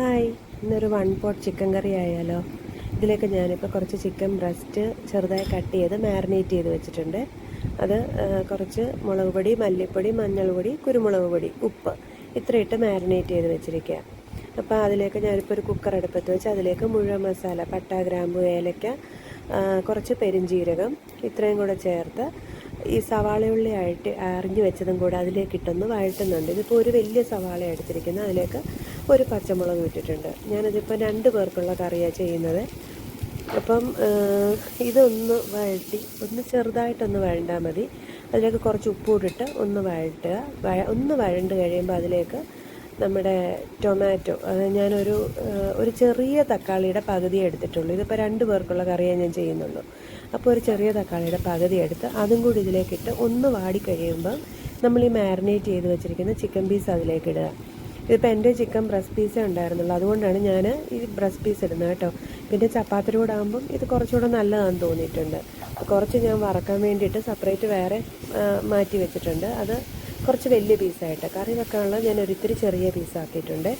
Hi. ഇന്നൊരു one pot chicken കറി ആയാലോ? ഇതിലേക്ക് ഞാനിപ്പോൾ കുറച്ച് ചിക്കൻ ബ്രസ്റ്റ് ചെറുതായി കട്ട് ചെയ്ത് മാരിനേറ്റ് ചെയ്ത് വെച്ചിട്ടുണ്ട്. അത് കുറച്ച് മുളക് പൊടി മല്ലിപ്പൊടി മഞ്ഞൾ പൊടി കുരുമുളക് പൊടി ഉപ്പ് ഇത്രയിട്ട് മാരിനേറ്റ് ചെയ്ത് വെച്ചിരിക്കുക അപ്പോൾ അതിലേക്ക് ഞാനിപ്പോൾ ഒരു കുക്കർ അടുപ്പത്ത് വെച്ച് അതിലേക്ക് മുഴുവൻ മസാല പട്ട ഗ്രാമ്പു ഏലക്ക കുറച്ച് പെരിഞ്ജീരകം ഇത്രയും കൂടെ ചേർത്ത് ഈ സവാളയുള്ളി ആയിട്ട് അറിഞ്ഞു വെച്ചതും കൂടെ അതിലേക്ക് ഇട്ടൊന്ന് വഴറ്റുന്നുണ്ട്. ഇതിപ്പോൾ ഒരു വലിയ സവാള എടുത്തിരിക്കുന്നത്. അതിലേക്ക് ഒരു പച്ചമുളക് ഇട്ടിട്ടുണ്ട്. ഞാനിതിപ്പോൾ രണ്ട് പേർക്കുള്ള കറിയാണ് ചെയ്യുന്നത്. അപ്പം ഇതൊന്ന് വഴറ്റി ഒന്ന് ചെറുതായിട്ടൊന്ന് വഴണ്ടാൽ മതി. അതിലേക്ക് കുറച്ച് ഉപ്പ് കൂടിട്ട് ഒന്ന് വഴറ്റുക. ഒന്ന് വഴണ്ട് കഴിയുമ്പോൾ അതിലേക്ക് നമ്മുടെ ടൊമാറ്റോ അത് ഞാനൊരു ഒരു ചെറിയ തക്കാളിയുടെ പകുതി എടുത്തിട്ടുള്ളൂ. ഇതിപ്പോൾ രണ്ട് പേർക്കുള്ള കറിയേ ഞാൻ ചെയ്യുന്നുള്ളൂ. അപ്പോൾ ഒരു ചെറിയ തക്കാളിയുടെ പകുതി എടുത്ത് അതും കൂടി ഇതിലേക്കിട്ട് ഒന്ന് വാടി കഴിയുമ്പോൾ നമ്മൾ ഈ മാരിനേറ്റ് ചെയ്ത് വെച്ചിരിക്കുന്ന ചിക്കൻ പീസ് അതിലേക്ക് ഇടുക. ഇതിപ്പോൾ എന്റെ ചിക്കൻ ബ്രസ്റ്റ് പീസേ ഉണ്ടായിരുന്നുള്ളൂ. അതുകൊണ്ടാണ് ഞാൻ ഈ ബ്രസ്റ്റ് പീസ് ഇടുന്നത് കേട്ടോ. പിന്നെ ചപ്പാത്തിയുടെ കൂടെ ആകുമ്പം ഇത് കുറച്ചുകൂടെ നല്ലതാണെന്ന് തോന്നിയിട്ടുണ്ട്. കുറച്ച് ഞാൻ വറക്കാൻ വേണ്ടിയിട്ട് സെപ്പറേറ്റ് വേറെ മാറ്റി വെച്ചിട്ടുണ്ട്. അത് കുറച്ച് വലിയ പീസായിട്ട്. കറി വെക്കാനുള്ള ഞാൻ ഒരിത്തിരി ചെറിയ പീസാക്കിയിട്ടുണ്ട്.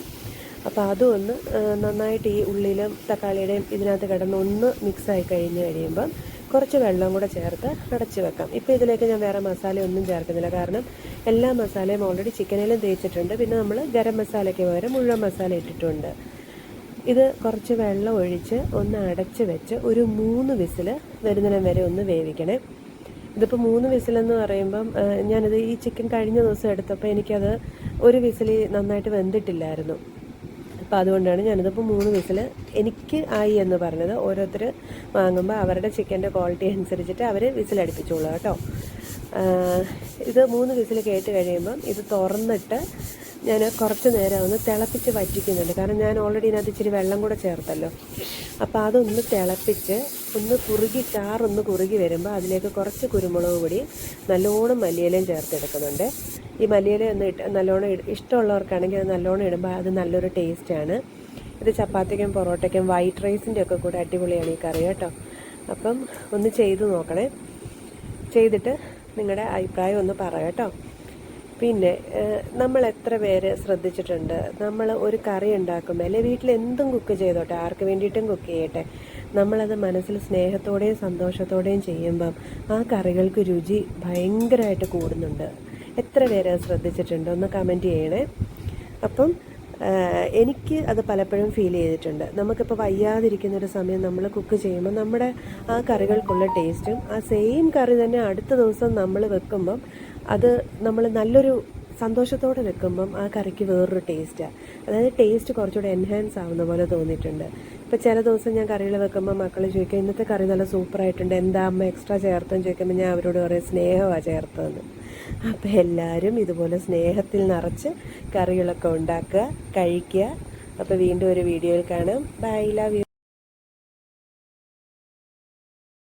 അപ്പോൾ അതും ഒന്ന് നന്നായിട്ട് ഈ ഉള്ളിലും തക്കാളിയുടെയും ഇതിനകത്ത് കിടന്ന് ഒന്ന് മിക്സായി കഴിഞ്ഞ് കഴിയുമ്പം കുറച്ച് വെള്ളം കൂടെ ചേർത്ത് അടച്ച് വെക്കാം. ഇപ്പോൾ ഇതിലേക്ക് ഞാൻ വേറെ മസാല ഒന്നും ചേർക്കുന്നില്ല. കാരണം എല്ലാ മസാലയും ഓൾറെഡി ചിക്കനിലും തേച്ചിട്ടുണ്ട്. പിന്നെ നമ്മൾ ഗരം മസാലയ്ക്ക് പകരം മുഴുവൻ മസാല ഇട്ടിട്ടുണ്ട്. ഇത് കുറച്ച് വെള്ളം ഒഴിച്ച് ഒന്ന് അടച്ച് വെച്ച് ഒരു മൂന്ന് വിസിൽ വരുന്നിടം വരെ ഒന്ന് വേവിക്കണേ. ഇതിപ്പോൾ മൂന്ന് വിസിലെന്ന് പറയുമ്പം ഞാനിത് ഈ ചിക്കൻ കഴിഞ്ഞ ദിവസം എടുത്തപ്പോൾ എനിക്കത് ഒരു വിസിൽ നന്നായിട്ട് വെന്തിട്ടില്ലായിരുന്നു. അപ്പോൾ അതുകൊണ്ടാണ് ഞാനിതിപ്പോൾ മൂന്ന് വിസിൽ എനിക്ക് ആയി എന്ന് പറഞ്ഞത്. ഓരോരുത്തർ വാങ്ങുമ്പോൾ അവരുടെ ചിക്കന്റെ ക്വാളിറ്റി അനുസരിച്ചിട്ട് അവർ വിസിലടിപ്പിച്ചോളൂ കേട്ടോ. ഇത് മൂന്ന് വിസിൽ കേട്ട് കഴിയുമ്പം ഇത് തുറന്നിട്ട് ഞാൻ കുറച്ച് നേരം ഒന്ന് തിളപ്പിച്ച് വറ്റിക്കുന്നുണ്ട്. കാരണം ഞാൻ ഓൾറെഡി ഇതിനകത്ത് ഇച്ചിരി വെള്ളം കൂടെ ചേർത്തല്ലോ. അപ്പോൾ അതൊന്ന് തിളപ്പിച്ച് ഒന്ന് കുറുകി ചാറൊന്ന് കുറുകി വരുമ്പോൾ അതിലേക്ക് കുറച്ച് കുരുമുളക് പൊടി നല്ലോണം മല്ലിയിലയും ചേർത്തെടുക്കുന്നുണ്ട്. ഈ മല്ലിയില ഒന്ന് ഇട്ട് നല്ലോണം ഇട- ഇഷ്ടമുള്ളവർക്കാണെങ്കിൽ അത് നല്ലോണം ഇടുമ്പോൾ അത് നല്ലൊരു ടേസ്റ്റാണ് ഇത് ചപ്പാത്തിക്കും പൊറോട്ടയ്ക്കും വൈറ്റ് റൈസിന്റെ ഒക്കെ കൂടെ അടിപൊളിയാണ് ഈ കറി കേട്ടോ. അപ്പം ഒന്ന് ചെയ്ത് നോക്കണേ. ചെയ്തിട്ട് നിങ്ങളുടെ അഭിപ്രായം ഒന്ന് പറയാം കേട്ടോ. പിന്നെ നമ്മൾ എത്ര പേര് ശ്രദ്ധിച്ചിട്ടുണ്ട്? നമ്മൾ ഒരു കറി ഉണ്ടാക്കുമ്പോൾ അല്ലെ വീട്ടിൽ എന്തും കുക്ക് ചെയ്തോട്ടെ ആർക്ക് വേണ്ടിയിട്ടും കുക്ക് ചെയ്യട്ടെ നമ്മളത് മനസ്സിൽ സ്നേഹത്തോടെയും സന്തോഷത്തോടെയും ചെയ്യുമ്പം ആ കറികൾക്ക് രുചി ഭയങ്കരമായിട്ട് കൂടുന്നുണ്ട്. എത്ര പേര് ശ്രദ്ധിച്ചിട്ടുണ്ട്? ഒന്ന് കമന്റ് ചെയ്യണേ. അപ്പം എനിക്ക് അത് പലപ്പോഴും ഫീൽ ചെയ്തിട്ടുണ്ട്. നമുക്കിപ്പോൾ വയ്യാതിരിക്കുന്ന ഒരു സമയം നമ്മൾ കുക്ക് ചെയ്യുമ്പോൾ നമ്മുടെ ആ കറികൾക്കുള്ള ടേസ്റ്റും ആ സെയിം കറി തന്നെ അടുത്ത ദിവസം നമ്മൾ വെക്കുമ്പം അത് നമ്മൾ നല്ലൊരു സന്തോഷത്തോടെ വെക്കുമ്പം ആ കറിക്ക് വേറൊരു ടേസ്റ്റാണ് അതായത് ടേസ്റ്റ് കുറച്ചുകൂടെ എൻഹാൻസ് ആവുന്ന പോലെ തോന്നിയിട്ടുണ്ട്. ഇപ്പോൾ ചില ദിവസം ഞാൻ കറികൾ വെക്കുമ്പോൾ മക്കൾ ചോദിക്കുക ഇന്നത്തെ കറി നല്ല സൂപ്പറായിട്ടുണ്ട് എന്താ അമ്മ എക്സ്ട്രാ ചേർത്തെന്ന് ചോദിക്കുമ്പോൾ ഞാൻ അവരോട് പറയും സ്നേഹമാണ് ചേർത്തതെന്ന്. അപ്പോൾ എല്ലാവരും ഇതുപോലെ സ്നേഹത്തിൽ നിറച്ച് കറികളൊക്കെ ഉണ്ടാക്കുക കഴിക്കുക. അപ്പോൾ വീണ്ടും ഒരു വീഡിയോയിൽ കാണാം. Bye love you